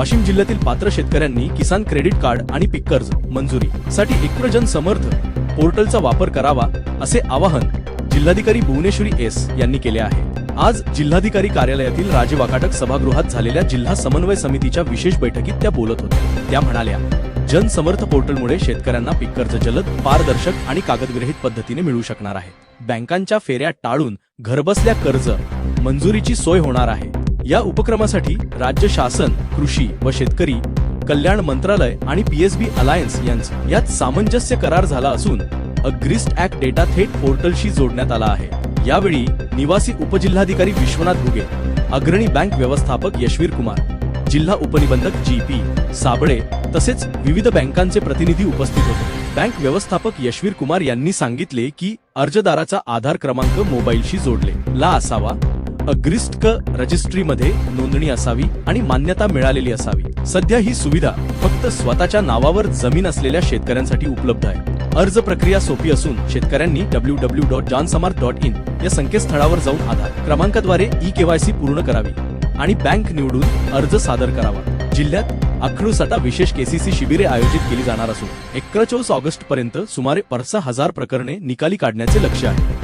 वाशिम जिल्ह्यातील पात्र शेतकऱ्यांनी किसान क्रेडिट कार्ड आणि पीक कर्ज मंजुरी साठी इक्प्रजन समर्थ पोर्टलचा वापर करावा असे आवाहन जिल्हाधिकारी भुवनेश्वरी एस यांनी केले आहे. आज जिल्हाधिकारी कार्यालयातील राजे वाकाटक सभागृहात झालेल्या जिल्हा समन्वय समितीच्या विशेष बैठकीत त्या बोलत होत्या. त्या म्हणाल्या जनसमर्थ पोर्टलमुळे शेतकऱ्यांना पीक कर्ज जलद पारदर्शक आणि कागदविरहित पद्धतीने मिळू शकणार आहे. बँकांच्या फेऱ्या टाळून घरबसल्या कर्ज मंजुरीची सोय होणार आहे. या उपक्रमासाठी राज्य शासन कृषी व शेतकरी कल्याण मंत्रालय आणि पीएसबी अलायन्स यांचं यात सामंजस्य करार झाला असून अग्रिस्ट ऍक्ट डेटा थेट पोर्टलशी जोडण्यात आला आहे. यावेळी निवासी उपजिल्हाधिकारी विश्वनाथ घुगे अग्रणी बँक व्यवस्थापक यशवीर कुमार जिल्हा उपनिबंधक जी पी साबळे तसेच विविध बँकांचे प्रतिनिधी उपस्थित होते. बँक व्यवस्थापक यशवीर कुमार यांनी सांगितले की अर्जदाराचा आधार क्रमांक मोबाईलशी जोडले. ला असावा. अग्रिस्टक रजिस्ट्रीमध्ये नोंदणी असावी आणि मान्यता मिळालेली असावी. सध्या ही सुविधा फक्त स्वतःच्या नावावर जमीन असलेल्या शेतकऱ्यांसाठी उपलब्ध आहे. अर्ज प्रक्रिया सोपी असून शेतकऱ्यांनी डब्ल्यू डब्ल्यू डॉट जॉनसमार्ट डॉट इन या संकेतस्थळावर जाऊन आधार क्रमांकाद्वारे ई केवायसी पूर्ण करावी आणि बँक निवडून अर्ज सादर करावा. जिल्ह्यात अखणूसटा विशेष केसीसी शिबिरे आयोजित केली जाणार असून एकोणचोवीस ऑगस्ट पर्यंत सुमारे परसा हजार प्रकरणे निकाली काढण्याचे लक्ष आहे.